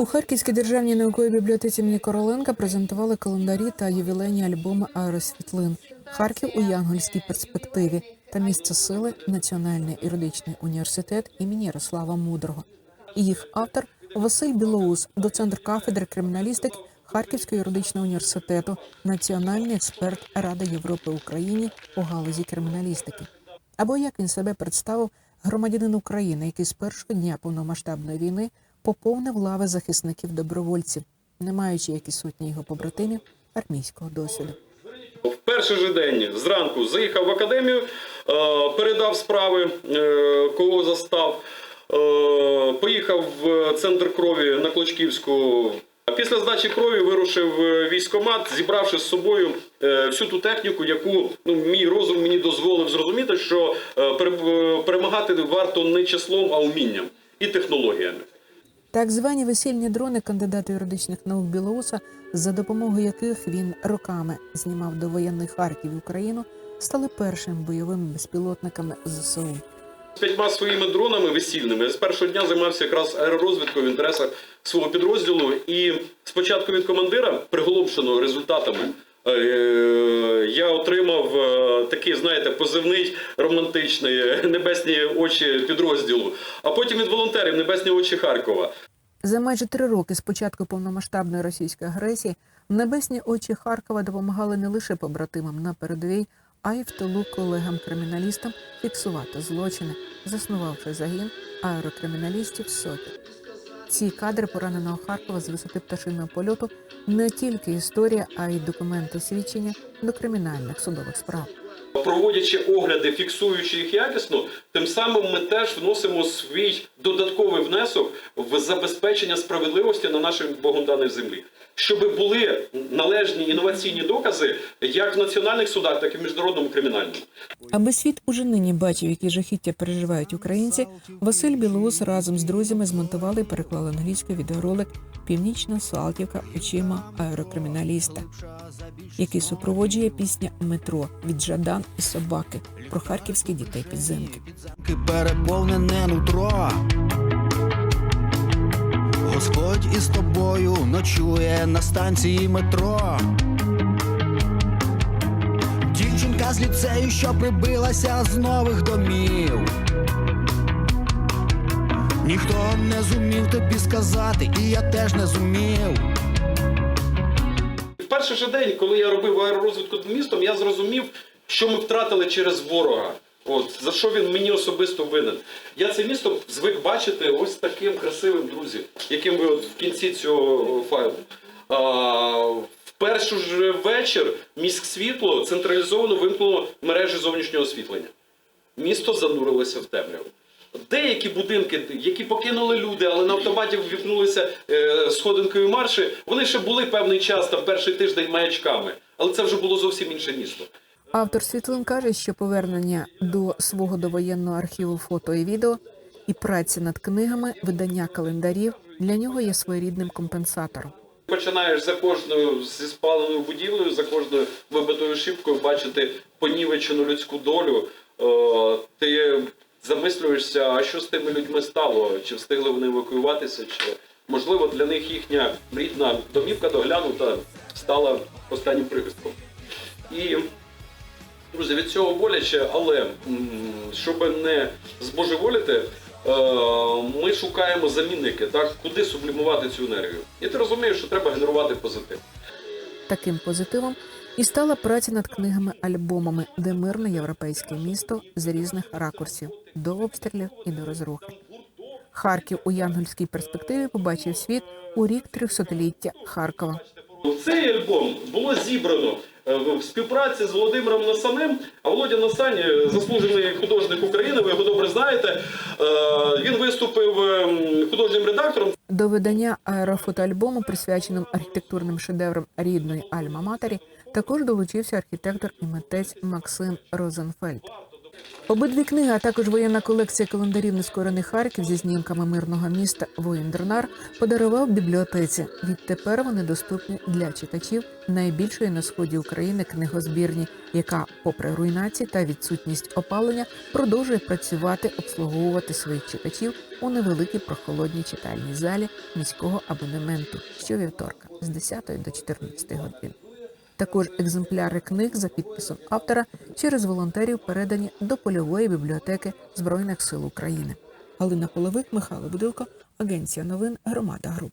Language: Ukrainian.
У Харківській державній науковій бібліотеці імені Короленка презентували календарі та ювілейні альбоми аеросвітлин Харків у Янгольській перспективі та місце сили Національний юридичний університет імені Ярослава Мудрого. І їх автор Василь Білоус, доцент кафедри криміналістики Харківського юридичного університету, національний експерт Ради Європи Україні у галузі криміналістики. Або як він себе представив громадянин України, який з першого дня повномасштабної війни поповнив лави захисників добровольців, не маючи, як і сотні його побратимів, армійського досвіду. В перший же день зранку заїхав в академію, е, передав справи, е, кого застав. е, Поїхав в центр крові на Клочківську. Після здачі крові вирушив в військкомат, зібравши з собою всю ту техніку, яку ну, мій розум мені дозволив зрозуміти, що перемагати варто не числом, а умінням і технологіями. Так звані весільні дрони кандидата юридичних наук Білоуса, за допомогою яких він роками знімав довоєнний Харків і Україну, стали першими бойовими безпілотниками ЗСУ. З п'ятьма своїми дронами весільними я з першого дня займався якраз аеророзвідкою в інтересах свого підрозділу. І спочатку від командира, приголомшеного результатами, я отримав е, такий, знаєте, позивний романтичний е, небесні очі підрозділу. А потім від волонтерів небесні очі Харкова. За майже три роки з початку повномасштабної російської агресії небесні очі Харкова допомагали не лише побратимам на передовій, а й в тилу колегам-криміналістам фіксувати злочини, заснувавши загін аерокриміналістів сотень. Ці кадри пораненого Харкова з висоти пташиного польоту не тільки історія, а й документи свідчення до кримінальних судових справ. Проводячи огляди, фіксуючи їх якісно, тим самим ми теж вносимо свій додатковий внесок в забезпечення справедливості на нашій Богом землі, щоб були належні інноваційні докази як в національних судах, так і в міжнародному кримінальному. Аби світ уже нині бачив, які жахіття переживають українці, Василь Білоус разом з друзями змонтували і переклали англійською відеоролик Північна Салтівка очима аерокриміналіста, який супроводжує пісня Метро від Жадан і собаки про харківських дітей підземки. Переповнене нутро. Господь із тобою ночує на станції метро. Дівчинка з ліцею, що прибилася з нових домів. Ніхто не зумів тобі сказати, і я теж не зумів. В перший же день, коли я робив аеророзвідку містом, я зрозумів, що ми втратили через ворога. От за що він мені особисто винен. Я це місто звик бачити ось таким красивим друзі, яким ви от в кінці цього файлу. А, першу ж вечір міськсвітло централізовано вимкнуло мережі зовнішнього освітлення. Місто занурилося в темряву. Деякі будинки, які покинули люди, але на автоматі ввікнулися е, сходинкою марші, вони ще були певний час, там перший тиждень маячками. Але це вже було зовсім інше місто. Автор світлин каже, що повернення до свого довоєнного архіву фото і відео і праці над книгами, видання календарів для нього є своєрідним компенсатором. Починаєш за кожною зі спаленою будівлею, за кожною вибитою шибкою бачити понівечену людську долю. Е, Ти замислюєшся, а що з тими людьми стало? Чи встигли вони евакуюватися, чи можливо для них їхня рідна домівка доглянута стала останнім прихистком. І Друзі, від цього боляче, але щоб не збожеволіти, е, ми шукаємо замінники, так, куди сублімувати цю енергію. І ти розумієш, що треба генерувати позитив. Таким позитивом і стала праця над книгами-альбомами, де мирне європейське місто з різних ракурсів до обстрілів і до розрухи. Харків у янгольській перспективі побачив світ у рік трьохсотліття Харкова. Цей альбом було зібрано в співпраці з Володимиром Насаним. А Володя Насань е, заслужений художник України, ви його добре знаєте. Е, Він виступив художнім редактором. До видання аерофотоальбому, присвяченим архітектурним шедеврам рідної Альма-Матері, також долучився архітектор і митець Максим Розенфельд. Обидві книги, а також воєнна колекція календарів Нескорений Харків зі знімками мирного міста Воїн Дернар подарував бібліотеці. Відтепер вони доступні для читачів найбільшої на сході України книгозбірні, яка, попри руйнації та відсутність опалення, продовжує працювати, обслуговувати своїх читачів у невеликій прохолодній читальній залі міського абонементу щовівторка з 10 до 14 годин. Також екземпляри книг за підписом автора через волонтерів передані до польової бібліотеки Збройних сил України. Галина Половик, Михайло Будилко, Агенція новин Громада Груп.